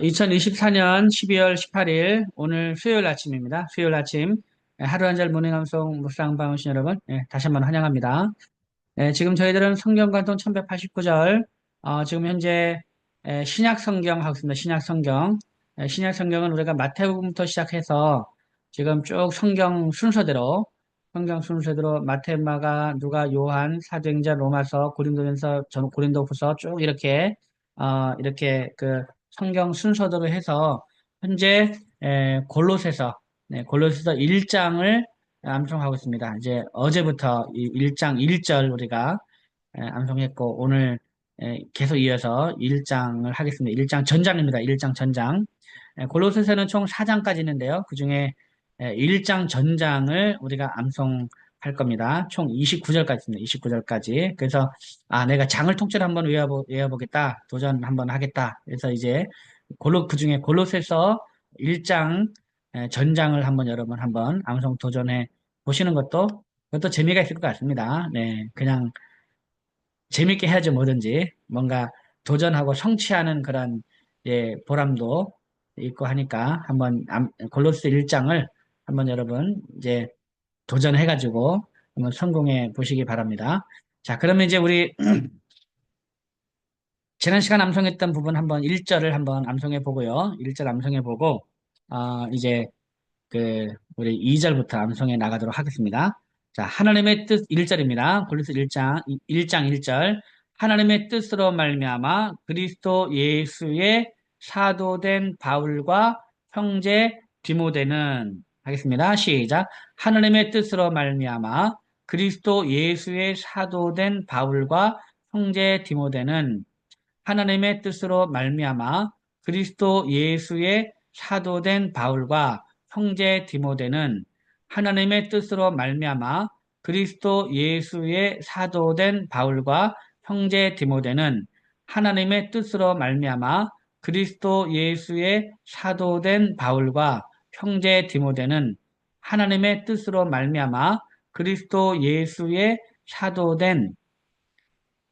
2024년 12월 18일 오늘 수요일 아침입니다. 수요일 아침 예, 하루 한절 모닝 감송 묵상방 오신 여러분 예, 다시 한번 환영합니다. 예, 지금 저희들은 성경관통 1189절 어, 지금 현재 예, 신약 성경 하고 있습니다. 신약 성경 예, 신약 성경은 우리가 마태복음부터 시작해서 지금 쭉 성경 순서대로 성경 순서대로 마태, 마가, 누가, 요한, 사도행전, 로마서, 고린도전서, 전 고린도후서 쭉 이렇게 어, 이렇게 그 성경 순서대로 해서 현재 에, 골로새서 네, 골로새서 1장을 암송하고 있습니다. 이제 어제부터 이 1장 1절 우리가 에, 암송했고 오늘 에, 계속 이어서 1장을 하겠습니다. 1장 전장입니다. 1장 전장. 에, 골로새서는 총 4장까지 있는데요. 그 중에 에, 1장 전장을 우리가 암송 할 겁니다. 총 29절까지 있습니다. 29절까지. 그래서 아 내가 장을 통째로 한번 외워보, 외워보겠다. 도전 한번 하겠다. 그래서 이제 골로 그 중에 골로새서 1장 에, 전장을 한번 여러분 한번 암송 도전해 보시는 것도 그것도 재미가 있을 것 같습니다. 네, 그냥 재밌게 해야죠, 뭐든지. 뭔가 도전하고 성취하는 그런, 예, 보람도 있고 하니까 한번 암- 골로새 1장을 한번 여러분 이제 도전해가지고 한번 성공해 보시기 바랍니다. 자, 그러면 이제 우리 지난 시간 암송했던 부분 한번 1절을 한번 암송해 보고요. 1절 암송해 보고, 아, 이제 그 우리 2절부터 암송해 나가도록 하겠습니다. 자, 하나님의 뜻 1절입니다. 골로새 1장 1장 1절. 하나님의 뜻으로 말미암아 그리스도 예수의 사도된 바울과 형제 디모데는 하겠습니다. 시작. 하나님의 뜻으로 말미암아 그리스도 예수의 사도된 바울과 형제 디모데는 하나님의 뜻으로 말미암아 그리스도 예수의 사도된 바울과 형제 디모데는 하나님의 뜻으로 말미암아 그리스도 예수의 사도된 바울과 형제 디모데는 하나님의 뜻으로 말미암아 그리스도 예수의 사도된 바울과 형제 디모데는 하나님의 뜻으로 말미암아 그리스도 예수의 사도된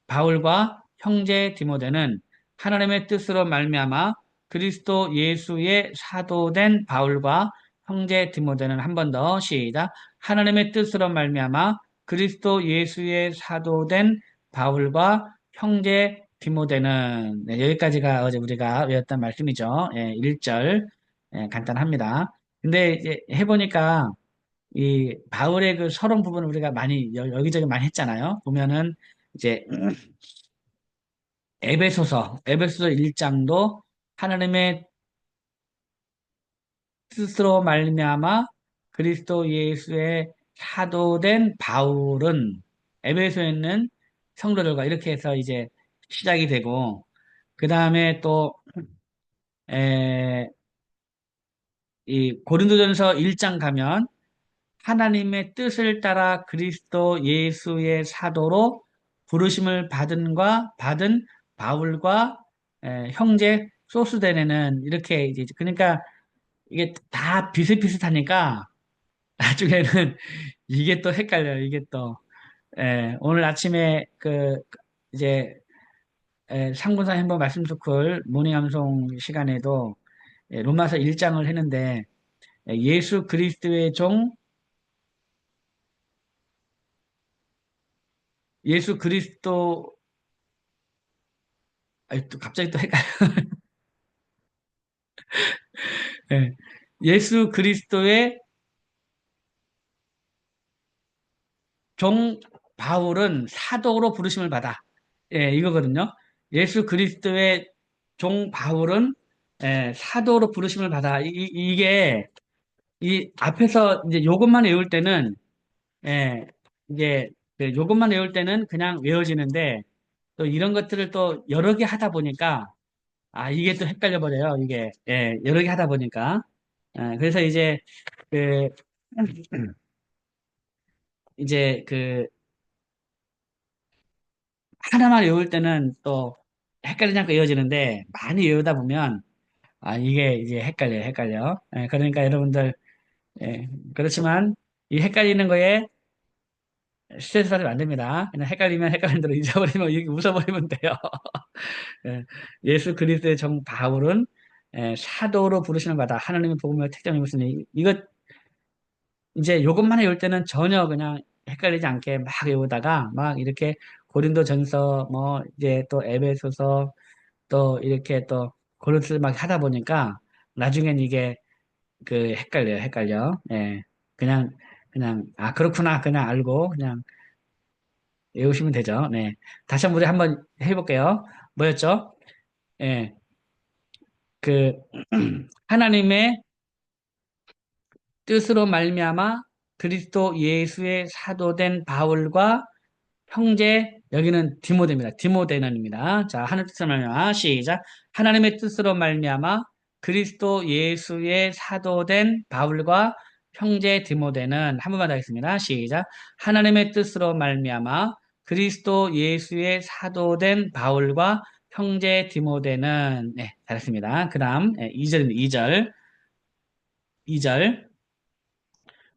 바울과 형제 디모데는 하나님의 뜻으로 말미암아 그리스도 예수의 사도된 바울과 형제 디모데는 한 번 더 시작. 하나님의 뜻으로 말미암아 그리스도 예수의 사도된 바울과 형제 디모데는. 네, 여기까지가 어제 우리가 외웠던 말씀이죠. 예, 1절 예, 간단합니다. 근데 이제 해보니까 이 바울의 그 서론 부분을 우리가 많이 여- 여기저기 많이 했잖아요. 보면은 이제 에베소서, 에베소서 1장도 하나님의 뜻으로 말미암아 그리스도 예수의 사도된 바울은 에베소에 있는 성도들과 이렇게 해서 이제 시작이 되고 그 다음에 또 에, 이 고린도전서 1장 가면 하나님의 뜻을 따라 그리스도 예수의 사도로 부르심을 받은과 받은 바울과 에, 형제 소수대네는 이렇게 이제 그러니까 이게 다 비슷비슷하니까 나중에는 이게 또 헷갈려요. 이게 또 에, 오늘 아침에 그 이제 에, 상군상 한번 말씀 스쿨 모닝 암송 시간에도 에, 로마서 1장을 했는데 에, 예수 그리스도의 종 예수 그리스도 아이, 또 갑자기 또 헷갈려. 예. 예수 그리스도의 종 바울은 사도로 부르심을 받아. 예, 이거거든요. 예수 그리스도의 종 바울은 예, 사도로 부르심을 받아. 이, 이- 이 게 이 앞에서 이제 요것만 외울 때는 예, 이게 그 요것만 외울 때는 그냥 외워지는데 또 이런 것들을 또 여러 개 하다 보니까 아 이게 또 헷갈려 버려요. 이게 예, 여러 개 하다 보니까 예, 그래서 이제 그 이제 그 하나만 외울 때는 또 헷갈리지 않고 외워지는데 많이 외우다 보면 아 이게 이제 헷갈려요, 헷갈려. 예, 그러니까 여러분들 예, 그렇지만 이 헷갈리는 거에 스트레스 받으면 안 됩니다. 그냥 헷갈리면 헷갈리는 대로 잊어버리면 웃어버리면 돼요. 예, 예수 그리스도의 정 바울은 예, 사도로 부르시는 거다. 하나님의 복음의 특징이 무슨 이- 이거 이제 요것만 외울 때는 전혀 그냥 헷갈리지 않게 막 외우다가 막 이렇게 고린도 전서 뭐 이제 또 에베소서 또 이렇게 또 고린도서 막 하다 보니까 나중엔 이게 그 헷갈려요. 헷갈려. 예. 그냥 그냥 아 그렇구나 그냥 알고 그냥 외우시면 되죠. 네. 다시 한번 우리 한번 해볼게요. 뭐였죠? 예. 그 하나님의 뜻으로 말미암아 그리스도 예수의 사도된 바울과 형제 여기는 디모데입니다. 디모데는입니다. 자, 하나님 뜻으로 말미암아 시작. 하나님의 뜻으로 말미암아 그리스도 예수의 사도된 바울과 형제 디모데는 한 번만 더 하겠습니다. 시작. 하나님의 뜻으로 말미암아 그리스도 예수의 사도된 바울과 형제 디모데는 네, 잘했습니다. 그 다음 네, 2절입니다. 2절. 2절.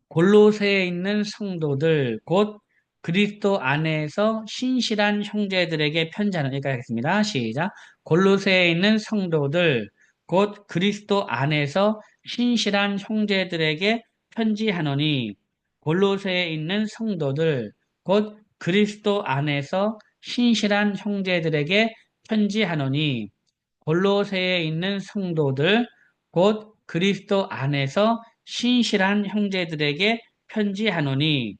골로새에 있는 성도들 곧 그리스도 안에서 신실한 형제들에게 편지하는 여기까지 하겠습니다. 시작. 골로새에 있는 성도들 곧 그리스도 안에서 신실한 형제들에게 편지하노니 골로새에 있는 성도들 곧 그리스도 안에서 신실한 형제들에게 편지하노니 골로새에 있는 성도들 곧 그리스도 안에서 신실한 형제들에게 편지하노니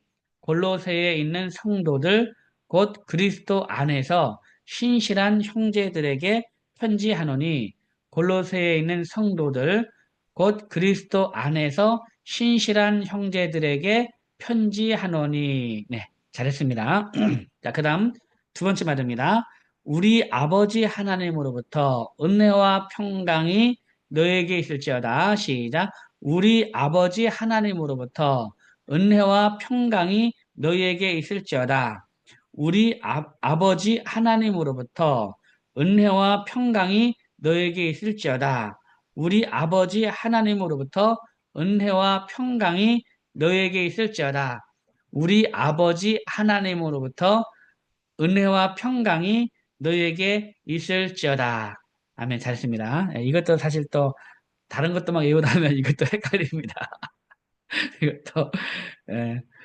골로새에 있는 성도들 곧 그리스도 안에서 신실한 형제들에게 편지하노니 골로새에 있는 성도들 곧 그리스도 안에서 신실한 형제들에게 편지하노니 네 잘했습니다. 자 그다음 두 번째 말입니다. 우리 아버지 하나님으로부터 은혜와 평강이 너에게 있을지어다. 시작. 우리 아버지 하나님으로부터 은혜와 평강이 너희에게 있을지어다. 우리 아, 아버지 하나님으로부터 은혜와 평강이 너에게 있을지어다. 우리 아버지 하나님으로부터 은혜와 평강이 너에게 있을지어다. 우리 아버지 하나님으로부터 은혜와 평강이 너희에게 있을지어다. 아멘. 잘했습니다. 예, 이것도 사실 또 다른 것도 막 외우다 하면 이것도 헷갈립니다. 이것도 예, 뭐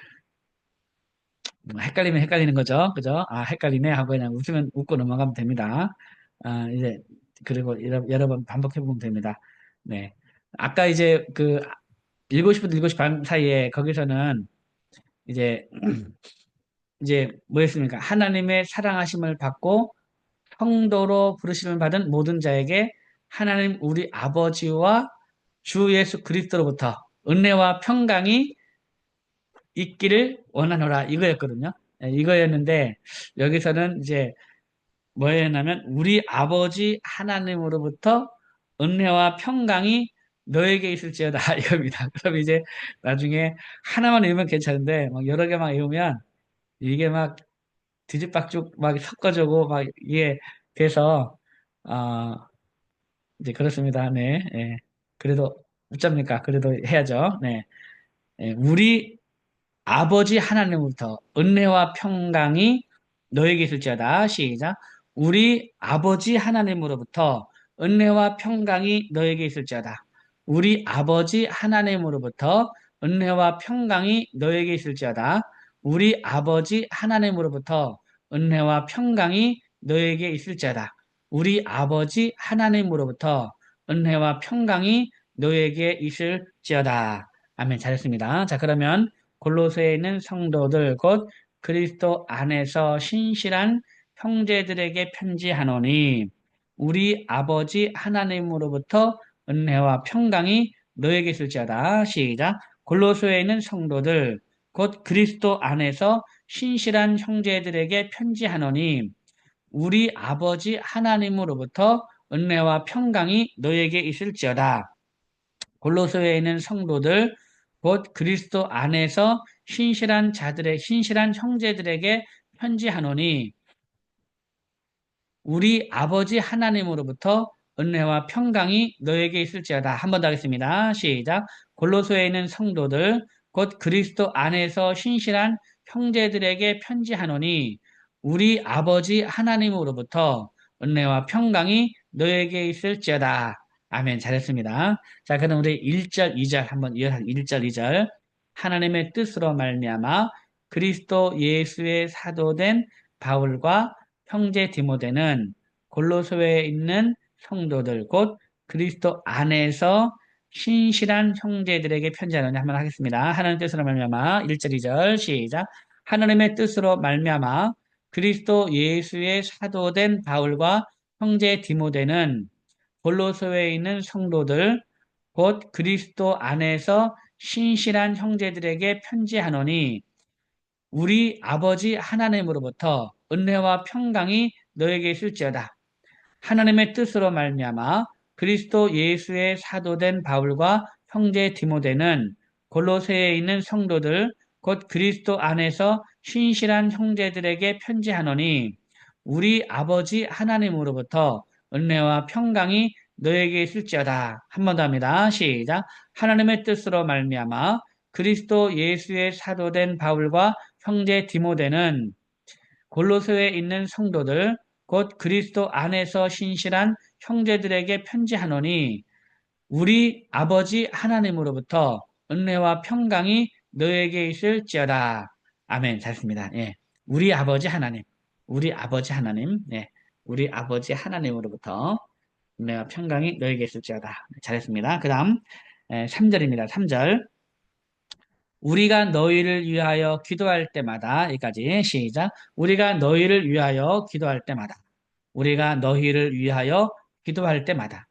헷갈리면 헷갈리는 거죠. 그죠? 아, 헷갈리네 하고 그냥 웃으면 웃고 넘어가면 됩니다. 아, 이제 그리고 여러, 여러 번 반복해 보면 됩니다. 네. 아까 이제 그 7시부터 7시 반 사이에 거기서는 이제 이제 뭐였습니까? 하나님의 사랑하심을 받고 성도로 부르심을 받은 모든 자에게 하나님 우리 아버지와 주 예수 그리스도로부터 은혜와 평강이 있기를 원하노라 이거였거든요. 예, 이거였는데 여기서는 이제 뭐였냐면 우리 아버지 하나님으로부터 은혜와 평강이 너에게 있을지어다 이겁니다. 그럼 이제 나중에 하나만 외우면 괜찮은데 막 여러 개만 외우면 이게 막 뒤집박죽 막 섞어주고 막 이게 돼서 어 이제 그렇습니다. 네, 예. 그래도 어쩝니까? 그래도 해야죠. 네, 예, 우리 아버지 하나님으로부터 은혜와 평강이 너에게 있을지어다. 시작. 우리 아버지 하나님으로부터 은혜와 평강이 너에게 있을지어다. 우리 아버지 하나님으로부터 은혜와 평강이 너에게 있을지어다. 우리 아버지 하나님으로부터 은혜와 평강이 너에게 있을지어다. 우리 아버지 하나님으로부터 은혜와 평강이 너에게 있을지어다. 아멘. 잘했습니다. 자, 그러면 골로새에 있는 성도들 곧 그리스도 안에서 신실한 형제들에게 편지하노니 우리 아버지 하나님으로부터 은혜와 평강이 너에게 있을지어다. 시작. 골로새에 있는 성도들 곧 그리스도 안에서 신실한 형제들에게 편지하노니 우리 아버지 하나님으로부터 은혜와 평강이 너에게 있을지어다. 골로새에 있는 성도들 곧 그리스도 안에서 신실한 자들의 신실한 형제들에게 편지하노니 우리 아버지 하나님으로부터 은혜와 평강이 너에게 있을지어다. 한 번 더 하겠습니다. 시작. 골로새에 있는 성도들 곧 그리스도 안에서 신실한 형제들에게 편지하노니 우리 아버지 하나님으로부터 은혜와 평강이 너에게 있을지어다. 아멘. 잘했습니다. 자, 그럼 우리 1절, 2절 한번 이어서 1절, 2절. 하나님의 뜻으로 말미암아 그리스도 예수의 사도된 바울과 형제 디모데는 골로소에 있는 성도들 곧 그리스도 안에서 신실한 형제들에게 편지하느냐 한번 하겠습니다. 하나님의 뜻으로 말미암아 1절 2절 시작 하나님의 뜻으로 말미암아 그리스도 예수의 사도된 바울과 형제 디모데는 골로소에 있는 성도들 곧 그리스도 안에서 신실한 형제들에게 편지하노니 우리 아버지 하나님으로부터 은혜와 평강이 너에게 있을지어다. 하나님의 뜻으로 말미암아 그리스도 예수의 사도된 바울과 형제 디모데는 골로새에 있는 성도들 곧 그리스도 안에서 신실한 형제들에게 편지하노니 우리 아버지 하나님으로부터 은혜와 평강이 너에게 있을지어다. 한 번 더 합니다. 시작. 하나님의 뜻으로 말미암아 그리스도 예수의 사도된 바울과 형제 디모데는 골로새에 있는 성도들 곧 그리스도 안에서 신실한 형제들에게 편지하노니 우리 아버지 하나님으로부터 은혜와 평강이 너에게 있을지어다. 아멘. 잘했습니다. 예. 우리 아버지 하나님. 우리 아버지 하나님. 예. 우리 아버지 하나님으로부터 은혜와 평강이 너에게 있을지어다. 잘했습니다. 그 다음 3절입니다. 3절. 우리가 너희를 위하여 기도할 때마다 여기까지 시작. 우리가 너희를 위하여 기도할 때마다 우리가 너희를 위하여 기도할 때마다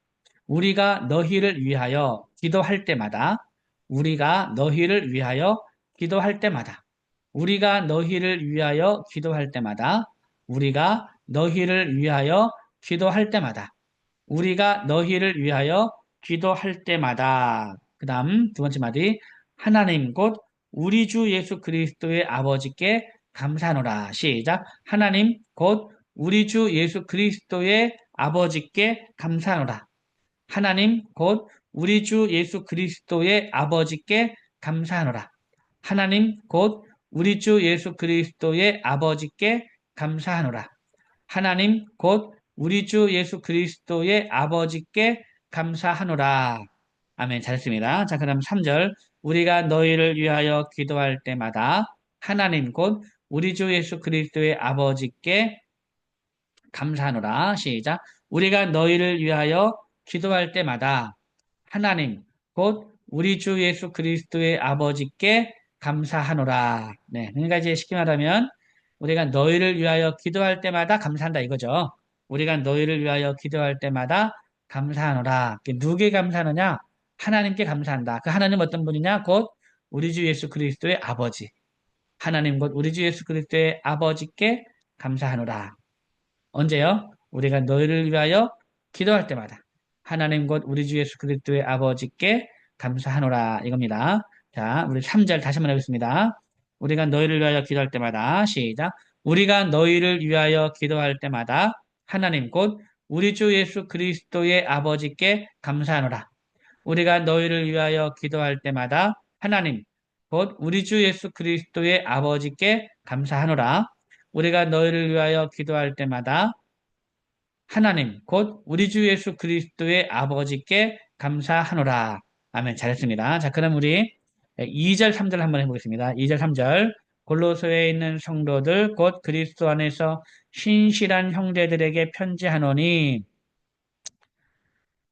우리가 너희를 위하여 기도할 때마다 우리가 너희를 위하여 기도할 때마다 우리가 너희를 위하여 기도할 때마다 우리가 너희를 위하여 기도할 때마다 우리가 너희를 위하여 기도할 때마다 그 다음 두 번째 마디 하나님 곧 우리 주 예수 그리스도의 아버지께 감사하노라 시작 하나님 곧 우리 주 예수 그리스도의 아버지께 감사하노라. 하나님 곧 우리 주 예수 그리스도의 아버지께 감사하노라. 하나님 곧 우리 주 예수 그리스도의 아버지께 감사하노라. 하나님 곧 우리 주 예수 그리스도의 아버지께 감사하노라. 아멘. 잘했습니다. 자, 그럼 3절. 우리가 너희를 위하여 기도할 때마다 하나님 곧 우리 주 예수 그리스도의 아버지께 감사하노라. 시작. 우리가 너희를 위하여 기도할 때마다 하나님 곧 우리 주 예수 그리스도의 아버지께 감사하노라. 네. 그러니까 쉽게 말하면 우리가 너희를 위하여 기도할 때마다 감사한다 이거죠. 우리가 너희를 위하여 기도할 때마다 감사하노라. 누구에게 감사하느냐? 하나님께 감사한다. 그 하나님 어떤 분이냐? 곧 우리 주 예수 그리스도의 아버지. 하나님 곧 우리 주 예수 그리스도의 아버지께 감사하노라. 언제요? 우리가 너희를 위하여 기도할 때마다 하나님 곧 우리 주 예수 그리스도의 아버지께 감사하노라 이겁니다. 자, 우리 3절 다시 한번 해보겠습니다. 우리가 너희를 위하여 기도할 때마다 시작. 우리가 너희를 위하여 기도할 때마다 하나님 곧 우리 주 예수 그리스도의 아버지께 감사하노라. 우리가 너희를 위하여 기도할 때마다 하나님 곧 우리 주 예수 그리스도의 아버지께 감사하노라. 우리가 너희를 위하여 기도할 때마다 하나님 곧 우리 주 예수 그리스도의 아버지께 감사하노라. 아멘. 잘했습니다. 자, 그럼 우리 2절, 3절 한번 해보겠습니다. 2절, 3절. 골로소에 있는 성도들 곧 그리스도 안에서 신실한 형제들에게 편지하노니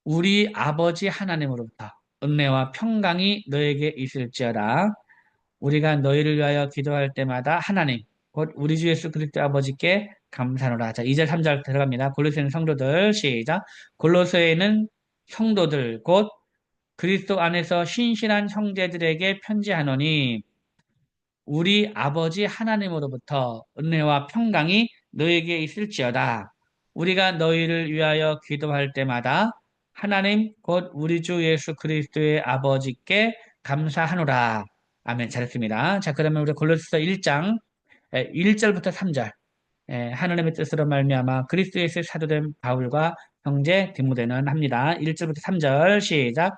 우리 아버지 하나님으로부터 은혜와 평강이 너에게 있을지어다. 우리가 너희를 위하여 기도할 때마다 하나님 곧 우리 주 예수 그리스도 아버지께 감사하노라. 자, 2절, 3절 들어갑니다. 골로새는 성도들 시작. 골로새에는 성도들 곧 그리스도 안에서 신실한 형제들에게 편지하노니 우리 아버지 하나님으로부터 은혜와 평강이 너에게 있을지어다. 우리가 너희를 위하여 기도할 때마다 하나님 곧 우리 주 예수 그리스도의 아버지께 감사하노라. 아멘. 잘했습니다. 자, 그러면 우리 골로새서 1장 1절부터 3절 하나님의 뜻으로 말미암아 그리스도의의 사도된 바울과 형제 디모데는 합니다. 1절부터 3절 시작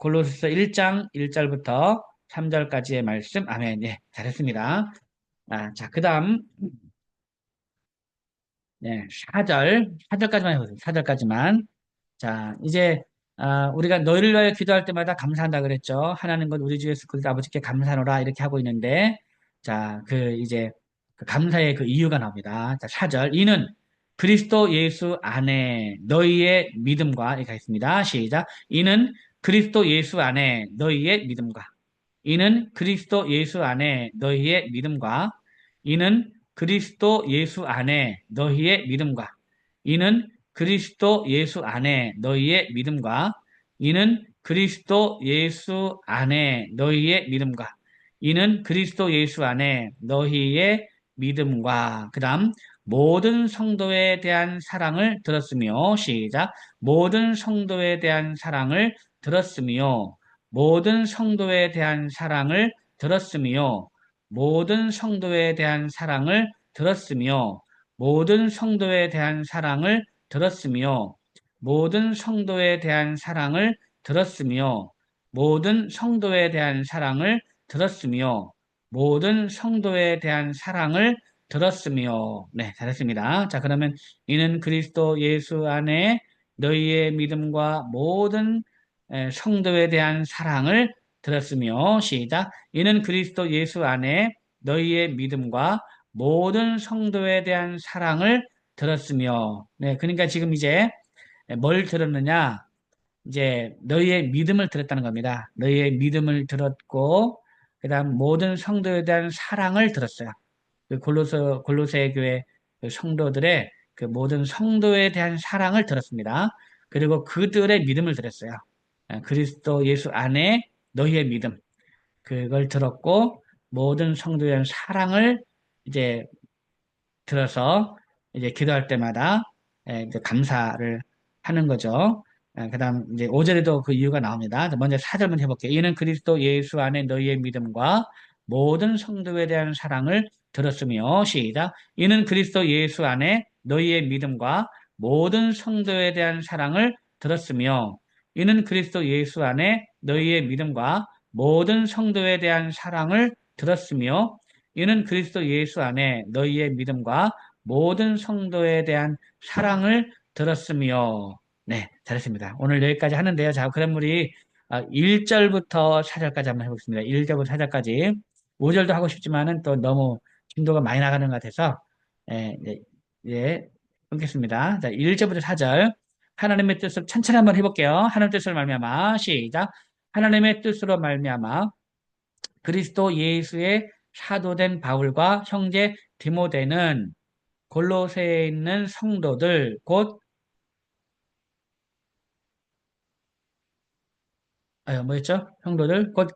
골로새서 1장 1절부터 3절까지의 말씀. 아멘. 예, 잘했습니다. 아, 자, 그 다음 네, 4절, 4절까지만 해보세요. 4절까지만. 자, 이제 아, 우리가 너희를 위하여 기도할 때마다 감사한다 그랬죠. 하나님 것 우리 주 예수 그리스도 아버지께 감사하노라 이렇게 하고 있는데 자, 그 이제 그 감사의 그 이유가 나옵니다. 자, 4절. 이는 그리스도 예수 안에 너희의 믿음과 이렇게 있습니다. 시작. 이는 그리스도 예수 안에 너희의 믿음과 이는 그리스도 예수 안에 너희의 믿음과 이는 그리스도 예수 안에 너희의 믿음과 이는 그리스도 예수 안에 너희의 믿음과 이는 그리스도 예수 안에 너희의 믿음과 이는 그리스도 예수 안에 너희의 믿음과. 그 다음 모든 성도에 대한 사랑을 들었으며 시작. 모든 성도에 대한 사랑을 들었으며 모든 성도에 대한 사랑을 들었으며 모든 성도에 대한 사랑을 들었으며 모든 성도에 대한 사랑을 들었으며 모든 성도에 대한 사랑을 들었으며 모든 성도에 대한 사랑을 들었으며 모든 성도에 대한 사랑을 들었으며 네 잘했습니다. 자 그러면 이는 그리스도 예수 안에 너희의 믿음과 모든 성도에 대한 사랑을 들었으며 시작 이는 그리스도 예수 안에 너희의 믿음과 모든 성도에 대한 사랑을 들었으며 네 그러니까 지금 이제 뭘 들었느냐 이제 너희의 믿음을 들었다는 겁니다. 너희의 믿음을 들었고 그다음 모든 성도에 대한 사랑을 들었어요. 그 골로새 골로새 교회 그 성도들의 그 모든 성도에 대한 사랑을 들었습니다. 그리고 그들의 믿음을 들었어요. 아, 그리스도 예수 안에 너희의 믿음 그걸 들었고 모든 성도의 사랑을 이제 들어서 이제 기도할 때마다 예, 이제 감사를 하는 거죠. 아, 그 다음 이제 5절에도 그 이유가 나옵니다. 먼저 4절만 해볼게요. 이는 그리스도 예수 안에 너희의 믿음과 모든 성도에 대한 사랑을 들었으며 시작 이는 그리스도 예수 안에 너희의 믿음과 모든 성도에 대한 사랑을 들었으며 이는 그리스도 예수 안에 너희의 믿음과 모든 성도에 대한 사랑을 들었으며 이는 그리스도 예수 안에 너희의 믿음과 모든 성도에 대한 사랑을 들었으며 네 잘했습니다. 오늘 여기까지 하는데요. 자 그럼 우리 1절부터 아, 4절까지 한번 해보겠습니다. 1절부터 4절까지 5절도 하고 싶지만은 또 너무 진도가 많이 나가는 것 같아서 예, 예, 예 끊겠습니다. 자 1절부터 4절 하나님의 뜻을 천천히 한번 해볼게요. 하나님의 뜻을 말미암아 시작. 하나님의 뜻으로 말미암아 그리스도 예수의 사도된 바울과 형제 디모데는 골로새에 있는 성도들 곧 아, 뭐였죠? 성도들 곧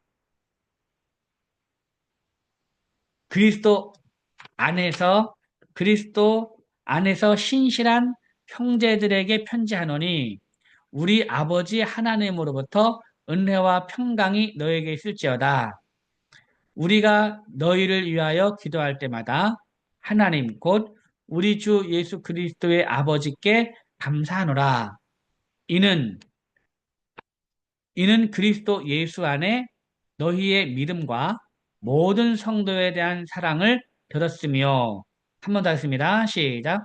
그리스도 안에서 그리스도 안에서 신실한 형제들에게 편지하노니 우리 아버지 하나님으로부터 은혜와 평강이 너에게 있을지어다. 우리가 너희를 위하여 기도할 때마다 하나님 곧 우리 주 예수 그리스도의 아버지께 감사하노라. 이는 이는 그리스도 예수 안에 너희의 믿음과 모든 성도에 대한 사랑을 들었으며 한 번더 하겠습니다. 시작.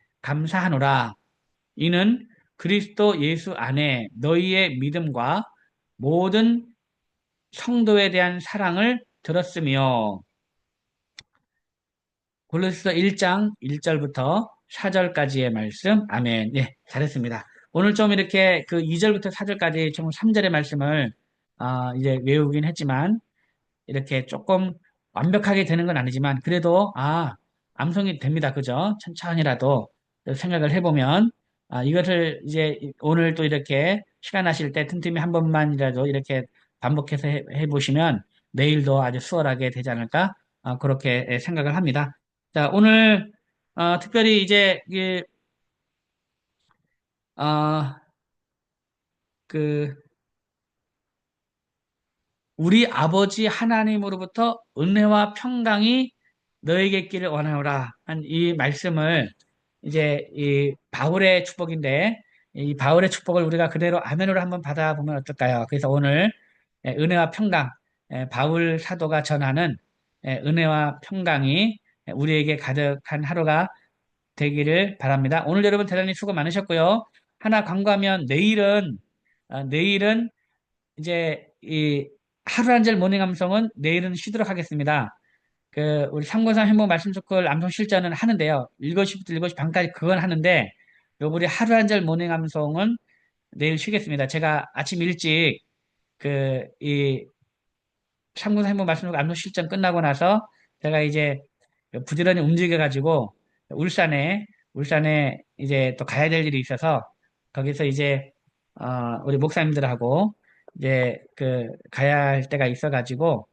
감사하노라. 이는 그리스도 예수 안에 너희의 믿음과 모든 성도에 대한 사랑을 들었으며 골로새서 1장 1절부터 4절까지의 말씀 아멘. 예, 잘했습니다. 오늘 좀 이렇게 그 2절부터 4절까지 총 3절의 말씀을 아, 이제 외우긴 했지만 이렇게 조금 완벽하게 되는 건 아니지만 그래도 아, 암송이 됩니다. 그죠? 천천히라도 생각을 해보면 아, 이것을 이제 오늘 또 이렇게 시간 나실 때 틈틈이 한 번만이라도 이렇게 반복해서 해, 해보시면 내일도 아주 수월하게 되지 않을까 아, 그렇게 생각을 합니다. 자, 오늘 어, 특별히 이제 이, 어, 그 우리 아버지 하나님으로부터 은혜와 평강이 너에게 있기를 원하노라 한 이 말씀을 이제 이 바울의 축복인데 이 바울의 축복을 우리가 그대로 아멘으로 한번 받아보면 어떨까요? 그래서 오늘 예, 은혜와 평강 예, 바울 사도가 전하는 예, 은혜와 평강이 우리에게 가득한 하루가 되기를 바랍니다. 오늘 여러분 대단히 수고 많으셨고요. 하나 광고하면 내일은 아, 내일은 이제 이 하루 한절 모닝 암송은 내일은 쉬도록 하겠습니다. 그 우리 삼고삼 행복 말씀 축구 암송 실전은 하는데요. 7시부터 7시 반까지 그건 하는데 요 우리 하루 한 절 모닝 암송은 내일 쉬겠습니다. 제가 아침 일찍 그이 삼군 행복 말씀 축구 암송 실전 끝나고 나서 제가 이제 부지런히 움직여 가지고 울산에 울산에 이제 또 가야 될 일이 있어서 거기서 이제 어, 우리 목사님들하고 이제 그 가야 할 때가 있어 가지고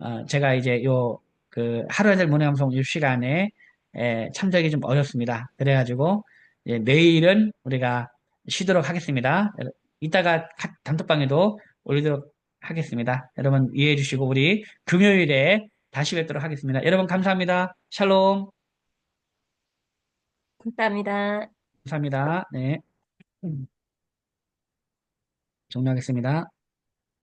어, 제가 이제 요 그 하루아들 문화방송 요 시간에 에, 참석이 좀 어렵습니다. 그래가지고 이제 내일은 우리가 쉬도록 하겠습니다. 이따가 각 단톡방에도 올리도록 하겠습니다. 여러분 이해해 주시고 우리 금요일에 다시 뵙도록 하겠습니다. 여러분 감사합니다. 샬롬 감사합니다. 감사합니다. 네 종료하겠습니다.